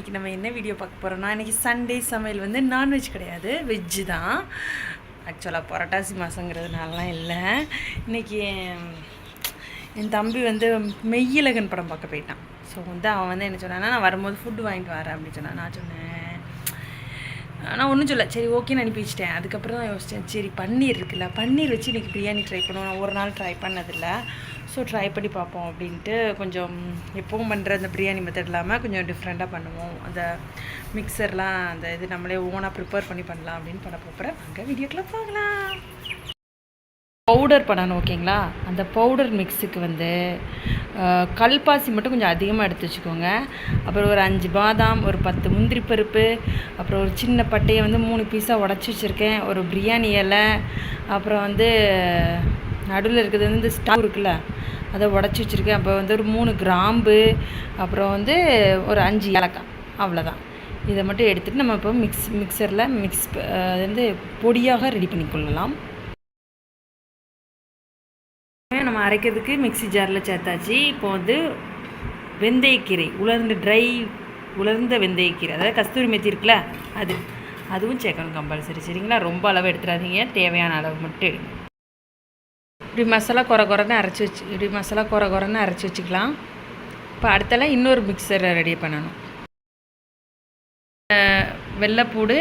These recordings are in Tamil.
இன்றைக்கி நம்ம என்ன வீடியோ பார்க்க போகிறோம்னா இன்றைக்கி சண்டே சமையல் வந்து நான்வெஜ் கிடையாது. வெஜ்ஜு தான். ஆக்சுவலாக புரட்டாசி மாதங்கிறதுனாலலாம் இல்லை. இன்றைக்கி என் தம்பி வந்து மெய்யிலகன் படம் பார்க்க போயிட்டான். ஸோ வந்து அவன் வந்து என்ன சொன்னான்னா நான் வரும்போது ஃபுட்டு வாங்கிட்டு வரேன் அப்படின்னு சொன்னான். நான் சொன்னேன். ஆனால் ஒன்றும் சொல்ல சரி ஓகேன்னு அனுப்பி வச்சிட்டேன். அதுக்கப்புறம் தான் யோசித்தேன் சரி பன்னீர் இருக்குல்ல பன்னீர் வச்சு இன்றைக்கி பிரியாணி ட்ரை பண்ணுவோம். நான் ஒரு நாள் ட்ரை பண்ணதில்லை. ஸோ ட்ரை பண்ணி பார்ப்போம் அப்படின்ட்டு கொஞ்சம் எப்பவும் பண்ணுற அந்த பிரியாணி மெத்தட் இல்லாமல் கொஞ்சம் டிஃப்ரெண்ட்டாக பண்ணுவோம். அந்த மிக்சர்லாம் அந்த இது நம்மளே ஓனாக ப்ரிப்பேர் பண்ணி பண்ணலாம் அப்படின்னு பண்ண போகிறேன் அங்கே வீடியோக்கெலாம் போகலாம். பவுடர் பண்ணணும் ஓகேங்களா அந்த பவுடர் மிக்ஸுக்கு வந்து கல்பாசி மட்டும் கொஞ்சம் அதிகமாக எடுத்து வச்சுக்கோங்க. அப்புறம் ஒரு அஞ்சு பாதாம் ஒரு பத்து முந்திரி பருப்பு அப்புறம் ஒரு சின்ன பட்டையை வந்து மூணு பீஸாக உடச்சி வச்சுருக்கேன். ஒரு பிரியாணி இலை அப்புறம் வந்து நடுவில் இருக்கிறது வந்து இந்த ஸ்டாவ் இருக்குல்ல அதை உடச்சி வச்சுருக்கேன். அப்போ வந்து ஒரு மூணு கிராம்பு அப்புறம் வந்து ஒரு அஞ்சு ஏலக்காய் அவ்வளோதான் இதை மட்டும் எடுத்துகிட்டு நம்ம இப்போ மிக்ஸ் மிக்சரில் மிக்ஸ் அது வந்து பொடியாக ரெடி பண்ணிக்கொள்ளலாம் நம்ம அரைக்கிறதுக்கு மிக்ஸி ஜாரில் சேர்த்தாச்சு. இப்போ வந்து வெந்தயக்கீரை உலர்ந்த ட்ரை உலர்ந்த வெந்தயக்கீரை அதாவது கஸ்தூரி மெத்தி இருக்குல்ல அது. அதுவும் சேர்க்கணும் கம்பல்சரி சரிங்களா? ரொம்ப அளவு எடுத்துடாதீங்க. தேவையான அளவு மட்டும் எடுங்க. இப்படி மசாலா குறை குறைன்னு அரைச்சி வச்சு இப்படி மசாலா குறை குறைன்னு அரைச்சி வச்சுக்கலாம். இப்போ அடுத்தலாம் இன்னொரு மிக்சரை ரெடி பண்ணணும். வெள்ளைப்பூடு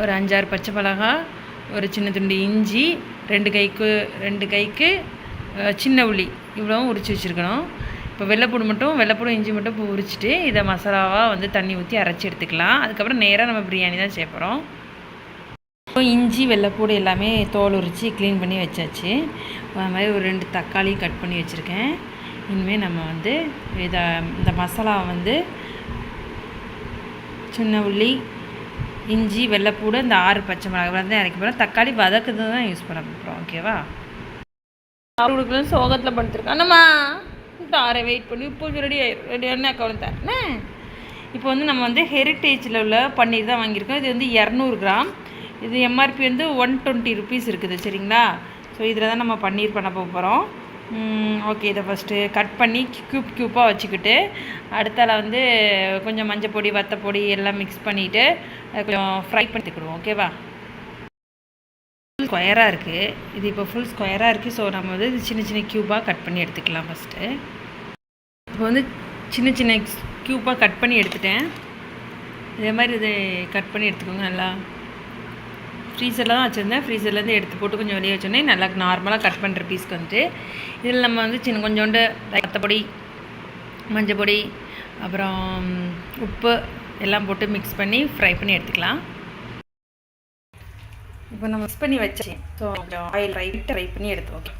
ஒரு அஞ்சாறு பச்சை மிளகாய் ஒரு சின்ன துண்டு இஞ்சி ரெண்டு கைக்கு ரெண்டு கைக்கு சின்ன உள்ளி இவ்வளோவும் உரிச்சு வச்சுருக்கணும். இப்போ வெள்ளைப்பூடு மட்டும் வெள்ளைப்பூடு இஞ்சி மட்டும் இப்போ உரிச்சிட்டு இதை மசாலாவாக வந்து தண்ணி ஊற்றி அரைச்சி எடுத்துக்கலாம். அதுக்கப்புறம் நேராக நம்ம பிரியாணி தான் சேர்ப்போம் இஞ்சி வெள்ளைப்பூடு எல்லாமே தோல் உரித்து க்ளீன் பண்ணி வச்சாச்சு. அது மாதிரி ஒரு ரெண்டு தக்காளியும் கட் பண்ணி வச்சுருக்கேன். இனிமேல் நம்ம வந்து இதை இந்த மசாலாவை வந்து சின்ன உள்ளி இஞ்சி வெள்ளைப்பூடு இந்த ஆறு பச்சை மிளகாய் வந்து இறக்கி போகிறோம் தக்காளி வதக்குது தான் யூஸ் பண்ண போகிறோம் ஓகேவா அவங்களுக்கு சோகத்தில் படுத்துருக்கேன் அண்ணம்மா ஆறை வெயிட் பண்ணி. இப்போ ரெடி ஆயிரும் ரெடி ஆன அக்கௌண்ட் இப்போ வந்து நம்ம வந்து ஹெரிட்டேஜில் உள்ள பன்னீர் தான் வாங்கியிருக்கோம். இது வந்து இரநூறு கிராம். இது எம்ஆர்பி வந்து ஒன் டுவெண்ட்டி ருபீஸ் இருக்குது சரிங்களா? ஸோ இதில் தான் நம்ம பன்னீர் பண்ண போகிறோம் ஓகே இதை ஃபஸ்ட்டு கட் பண்ணி க்யூப் க்யூப்பாக வச்சுக்கிட்டு அடுத்தால வந்து கொஞ்சம் மஞ்சள் பொடி வத்தப்பொடி எல்லாம் மிக்ஸ் பண்ணிவிட்டு கொஞ்சம் ஃப்ரை பண்ணிக்கிடுவோம் ஓகேவா ஸ்கொயராக இருக்குது இது இப்போ ஃபுல் ஸ்கொயராக இருக்குது ஸோ நம்ம வந்து சின்ன சின்ன க்யூபாக கட் பண்ணி எடுத்துக்கலாம் ஃபஸ்ட்டு இப்போ வந்து சின்ன சின்ன க்யூப்பாக கட் பண்ணி எடுத்துட்டேன். இதே மாதிரி இதை கட் பண்ணி எடுத்துக்கோங்க நல்லா. ஃப்ரீசரில் தான் வச்சுருந்தேன் ஃப்ரீசர்லேருந்து எடுத்து போட்டு கொஞ்சம் வெளியே வச்சோன்னே நல்லா நார்மலாக கட் பண்ணுற பீஸ்க்கு வந்துட்டு இதில் நம்ம வந்து சின்ன கொஞ்சோண்டு ரத்தப்பொடி மஞ்சள் பொடி அப்புறம் உப்பு எல்லாம் போட்டு மிக்ஸ் பண்ணி ஃப்ரை பண்ணி எடுத்துக்கலாம். இப்போ நம்ம மிக்ஸ் பண்ணி வச்சேன் ஸோ கொஞ்சம் ஆயில் ரைட்டு ஃப்ரை பண்ணி எடுத்து ஓகே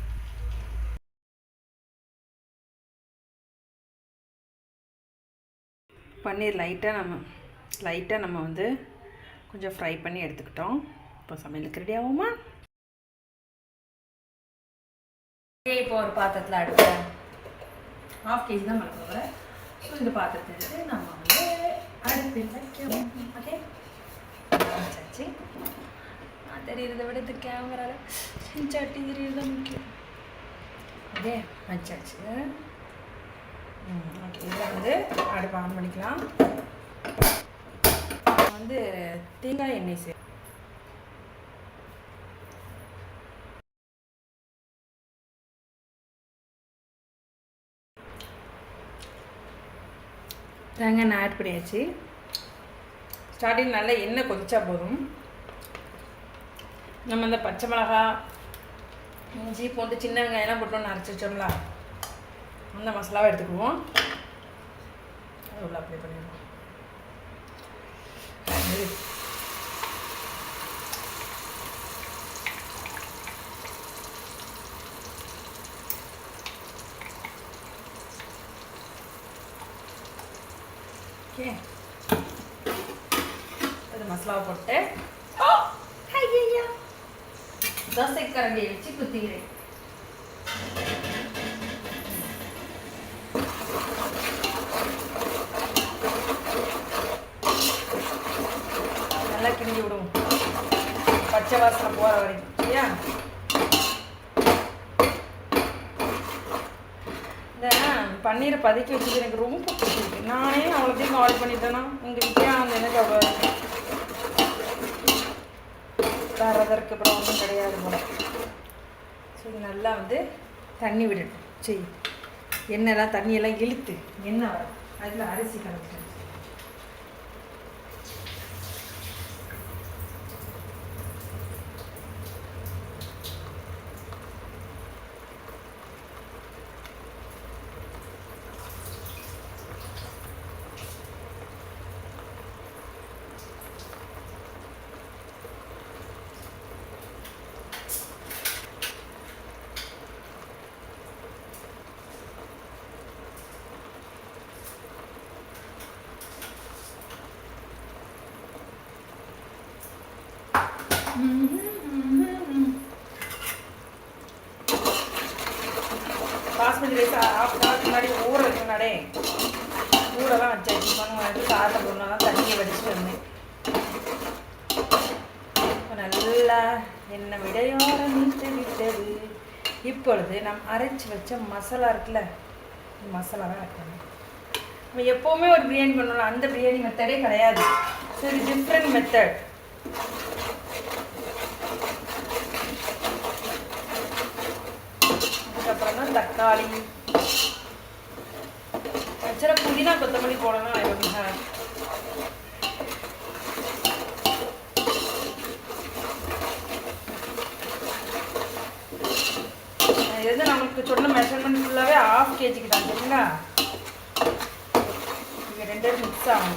பன்னீர் லைட்டாக நம்ம லைட்டாக நம்ம வந்து கொஞ்சம் ஃப்ரை பண்ணி எடுத்துக்கிட்டோம். இப்போ சமையலுக்கு ரெடி ஆகுமா? இப்போ ஒரு பாத்திரத்தில் அடுத்த ஹாஃப் கேஜி தான் பண்ண போகிறேன் ஸோ இந்த பாத்திரத்தை எடுத்து நம்ம வந்து அடுப்பில் வைக்கிறோம் ஓகே வச்சாச்சு. நான் விட இந்த கேமராவில் செஞ்சாட்டி தெரியுறது தான் முக்கியம். ஓகே வச்சாச்சு. ம் ஓகே இதில் வந்து அடுப்பு ஆன் பண்ணிக்கலாம். வந்து தேங்காய் எண்ணெய் தேங்காய் நான் ஆட் பண்ணியாச்சு. ஸ்டார்டிங் நல்லா எண்ணெய் கொதிச்சா போதும். நம்ம இந்த பச்சை மிளகா இஞ்சி பூண்டு சின்ன வெங்காயம்லாம் போட்டோன்னு அரைச்சி வச்சோம்ல அந்த மசாலாவை எடுத்துக்குவோம். அது உள்ள அப்ளை பண்ணிடுவோம் அது ஓகே ஓ ஐயா தோசை கரண்டியை வச்சு குத்திக்கிறேன் நல்லா கிண்டி விடுவோம் பச்சை வாசனை போகிற வரைக்கும் சரியா இந்த பன்னீரை பதுக்கி வச்சது எனக்கு ரொம்ப பிடிச்சிருக்கு நானே அவ்வளோத்தையும் கால் பண்ணிட்டேன்னா உங்கள் விஜயானந்த் என்ன சொல்கிறாரு தரதற்கு அப்புறம் ஒன்றும் கிடையாது போல. ஸோ இது நல்லா வந்து தண்ணி விடணும் சரி. எண்ணெய்லாம் தண்ணியெல்லாம் இழுத்து எண்ணெய் வரும். அதில் அரிசி கலந்துட்டு ஆஃப் அன் ஹவருக்கு முன்னாடி ஊற வைக்கணாடே ஊரெல்லாம் வச்சாச்சு பண்ணுவாங்க வந்து காரத்தை தண்ணியை வடிச்சுட்டு வந்தேன். நல்லா என்ன விடையோர நீட்டு விட்டது. இப்பொழுது நம் அரைச்சி வச்ச மசாலா இருக்குல்ல மசாலா தான் ஆட் நம்ம எப்போவுமே ஒரு பிரியாணி பண்ணணும் அந்த பிரியாணி மெத்தடே கிடையாது. ஸோ இது டிஃப்ரெண்ட் மெத்தட் அதுக்கப்புறம் தான் தக்காளி ஆக்சுவலாக புதினா கொத்தமல்லி போடணும் ஆயிரம் இது நம்மளுக்கு சொன்ன மெஷர்மெண்ட் ஃபுல்லாகவே ஆஃப் கேஜிக்கு தான் சரிங்களா இது ரெண்டு பேரும் மிக்ஸ் ஆகும்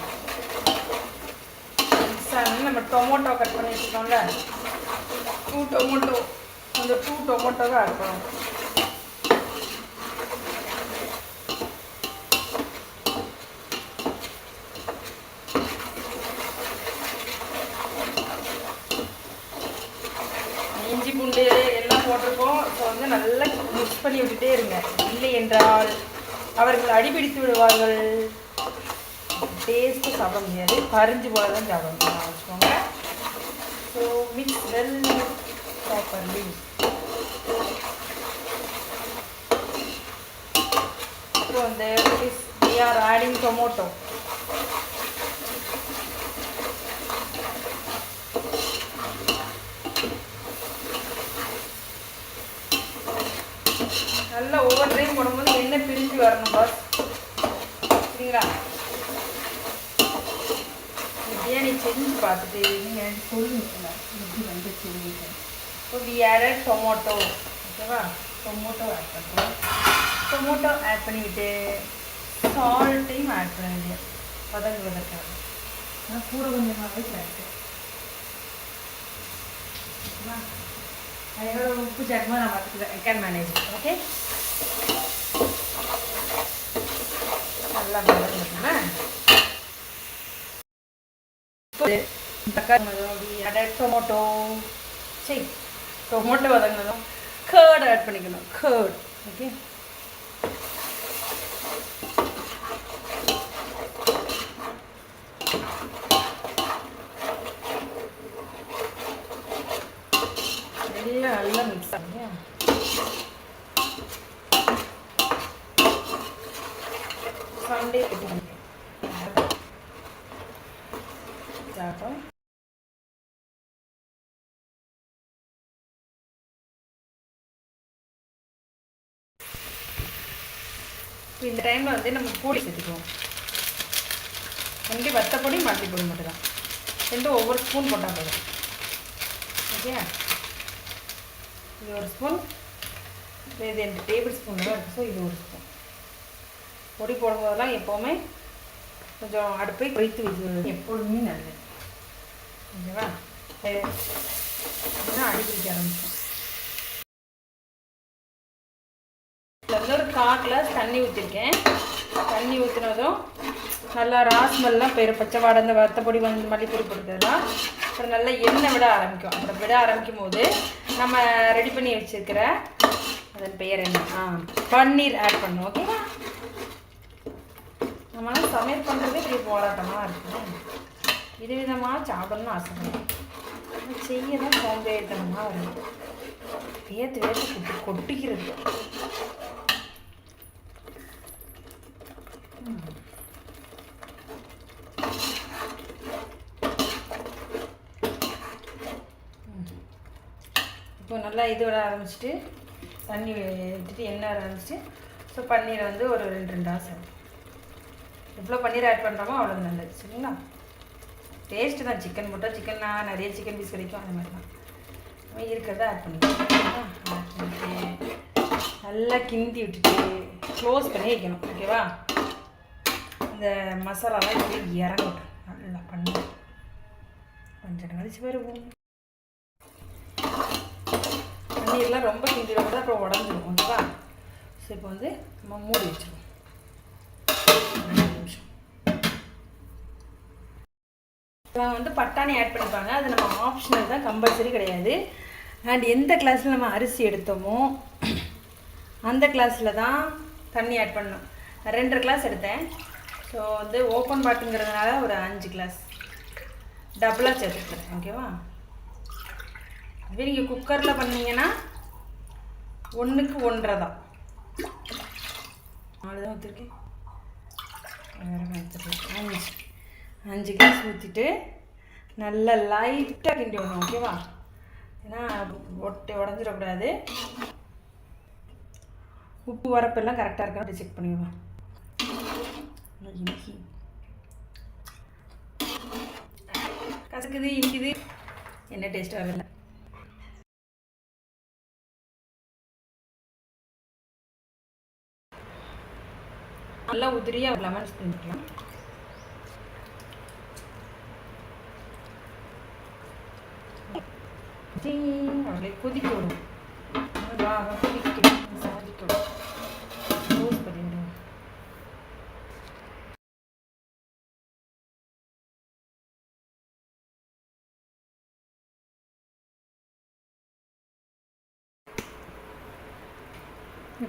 மிக்ஸ் ஆகணும் நம்ம டொமோட்டோ கட் பண்ணி வச்சுருக்கோம்ல டூ டொமோட்டோ அந்த டூ டொமோட்டோவை ஆட் பண்ணணும் இஞ்சி பூண்டு எல்லாம் போட்டிருக்கோம் ஸோ வந்து நல்லா மிக்ஸ் பண்ணி விட்டுட்டே இருங்க. இல்லை என்றால் அவர்கள் அடிபிடித்து விடுவார்கள். டேஸ்ட்டு சாப்பிட முடியாது. பறிஞ்சு போல தான் சாப்பிட முடியும் வச்சுக்கோங்க. ஸோ மிக்ஸ் வெல் ப்ராப்பர்லி இப்போ வந்து we are adding நல்லா ஒவ்வொரு டைம் போடும்போது எண்ணெய் பிரிஞ்சு வரணும் பாஸ் சரிங்களா பிரியாணி செஞ்சு பார்த்துட்டு நீங்கள் சொல்லுங்க எப்படி வந்து சொல்லுங்க இப்போ வி? டொமோட்டோ ஓகேவா டொமோட்டோ ஆட் பண்ணுறோம் டொமோட்டோ ஆட் பண்ணிவிட்டு சால்ட்டையும் ஆட் பண்ண வேண்டிய வதங்குவதற்காக நான் கூட கொஞ்சமாகவே சேர்த்தேன் ஓகேவா அதோட உப்பு சேர்க்கும்போது நான் பார்த்துக்குவேன் ஐ கேன் மேனேஜ் ஓகே நல்லா வதங்கணும் டொமோட்டோ சரி டொமோட்டோ வதங்கினதும் கேர்டு ஆட் பண்ணிக்கணும். கேர்டு ஓகே எல்லாம் நல்லா மிக்ஸ் ஆகுங்க சண்டே சாப்பிட்டோம் இந்த டைமில் வந்து நம்ம பூடி சேர்த்துக்குவோம். ஒன்லி வத்தப்பொடி மல்லி பொடி மட்டும் தான் ரெண்டும் ஒவ்வொரு ஸ்பூன் போட்டால் போதும். ஓகே இது ஒரு ஸ்பூன் இது ரெண்டு டேபிள் ஸ்பூன் தான் இருக்கும் ஸோ இது ஒரு ஸ்பூன் பொடி போடும்போதெல்லாம் எப்போவுமே கொஞ்சம் அடுப்பை குறைத்து வைக்கிறது எப்பொழுதுமே நல்லது. ஓகேவா? இதுதான் அடிப்பிடிக்க ஆரம்பிச்சோம் இதில் வந்து ஒரு கால் கிளாஸ் தண்ணி ஊற்றிருக்கேன் தண்ணி ஊற்றினதும் நல்லா ராஸ்மெல்லாம் போயிடும் பச்சை வாடை அந்த வத்தப்பொடி வந்து மல்லிப்பொடி போட்டதெல்லாம் அப்புறம் நல்லா எண்ணெய் விட ஆரம்பிக்கும். அப்புறம் விட ஆரம்பிக்கும் போது நம்ம ரெடி பண்ணி வச்சுருக்கிற அதன் பெயர் என்ன? ஆ பன்னீர் ஆட் பண்ணும் ஓகேவா நம்மளாம் சமையல் பண்ணுறதே பெரிய போராட்டமாக இருக்கும். விதவிதமாக சாப்பிடணும்னு ஆசைப்படும் செய்ய தான் சோம்பேறித்தனமாக வருது வேத்து வேத்து கொட்டு கொட்டிக்கிறது. இப்போ இது விட ஆரம்பிச்சிட்டு தண்ணி விட்டுட்டு எண்ணெய் வர ஆரம்பிச்சிட்டு ஸோ பன்னீரை வந்து ஒரு ரெண்டு ரெண்டு ஆசை. எவ்வளோ பன்னீர் ஆட் பண்ணுறோமோ அவ்வளோ நல்லது சரிங்களா? டேஸ்ட்டு தான் சிக்கன் போட்டால் சிக்கன்னா நிறைய சிக்கன் பீஸ் கிடைக்கும் அந்த மாதிரி தான் நம்ம இருக்கிறத ஆட் பண்ணிக்கலாம் ஆட் நல்லா கிண்டி விட்டுட்டு க்ளோஸ் பண்ணி வைக்கணும் ஓகேவா இந்த மசாலாலாம் இப்படி இறங்கட்டும். நல்லா பண்ணி. கொஞ்சம் கழிச்சு வருவோம். தண்ணீர்லாம் ரொம்ப கிண்டிடக்கூடாது அப்புறம் உடஞ்சிடும் ஓகேவா ஸோ இப்போ வந்து நம்ம மூடி வச்சிருவோம். நிமிஷம். வந்து பட்டாணி ஆட் பண்ணிப்பாங்க. அது நம்ம ஆப்ஷனல் தான் கம்பல்சரி கிடையாது. அண்ட் எந்த கிளாஸில் நம்ம அரிசி எடுத்தோமோ அந்த கிளாஸில் தான் தண்ணி ஆட் பண்ணணும். நான் ரெண்டரை கிளாஸ் எடுத்தேன். ஸோ வந்து ஓப்பன் பாட்டுங்கிறதுனால ஒரு அஞ்சு கிளாஸ் டபுளாக சேர்த்துக்கிறேன் ஓகேவா இதுவே நீங்கள் குக்கரில் பண்ணீங்கன்னா ஒன்றுக்கு ஒன்றரை தான். நாலு தான் ஊற்றிருக்கேன் அஞ்சு. அஞ்சு கிளாஸ் ஊற்றிட்டு நல்லா லைட்டாக கிண்டி விடணும் ஓகேவா ஏன்னா ஒட்டை உடஞ்சிடக்கூடாது. உப்பு வரப்பெல்லாம் கரெக்டாக இருக்கா? அப்படி செக் பண்ணிடுவோம் இனிக்கி. கசக்குது இனிக்குது. என்ன டேஸ்ட்டாக இல்லை நல்லா உதிரியாக லெமன் ஸ்பூன் அப்படியே கொதிக்க விடும். வா சாதிக்கணும் க்ளோஸ் பண்ணிவிடுவோம்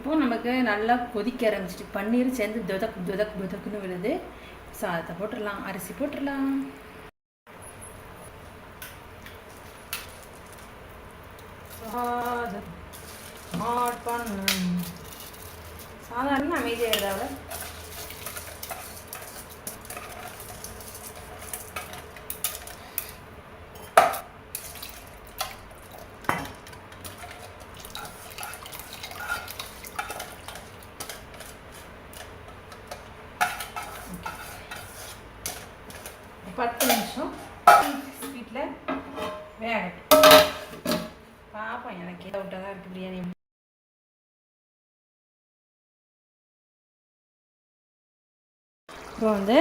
இப்போ நமக்கு நல்லா கொதிக்க ஆரம்பிச்சிட்டு பன்னீர் சேர்ந்து துதக் துதக் துதக்குன்னு விழுது. சாதத்தை போட்டுடலாம். அரிசி போட்டுடலாம். சாதம். சாதாரண அமைதியாக இருந்தாவ பத்து நிமிஷம் ஸ்வீட்டில் வேகட்டும் பாப்போம் எனக்கு டவுட்டாக தான் இருக்குது பிரியாணி இப்போ வந்து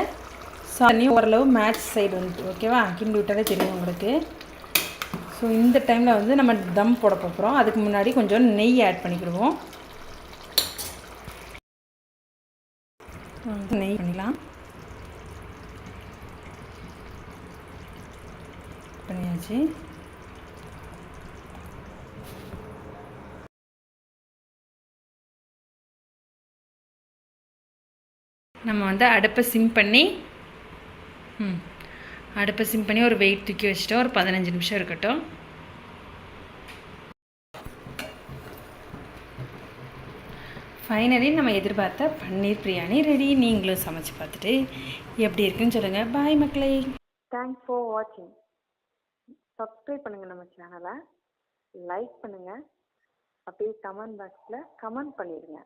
சாணி ஓரளவு மேட்ச் சைடு வந்துட்டு ஓகேவா கிண்டி விட்டாலே தெரியும் உங்களுக்கு. ஸோ இந்த டைமில் வந்து நம்ம தம் போட போகிறோம் அதுக்கு முன்னாடி கொஞ்சம் நெய் ஆட் பண்ணிக்கிடுவோம். நெய் பண்ணிக்கலாம். பண்ணியாச்சு. நம்ம வந்து அடுப்பை சிம் பண்ணி ம் அடுப்பை சிம் பண்ணி ஒரு வெயிட் தூக்கி வச்சுட்டோம். ஒரு பதினஞ்சு நிமிஷம் இருக்கட்டும். ஃபைனலி நம்ம எதிர்பார்த்த பன்னீர் பிரியாணி ரெடி நீங்களும் சமைச்சு பார்த்துட்டு எப்படி இருக்குன்னு சொல்லுங்கள் பாய் மக்களே. தேங்க்ஸ் ஃபார் வாட்சிங் சப்ஸ்கிரைப் பண்ணுங்கள் நம்ம சேனலை லைக் பண்ணுங்கள் அப்படியே கமெண்ட் பாக்ஸில் கமெண்ட் பண்ணிடுங்க.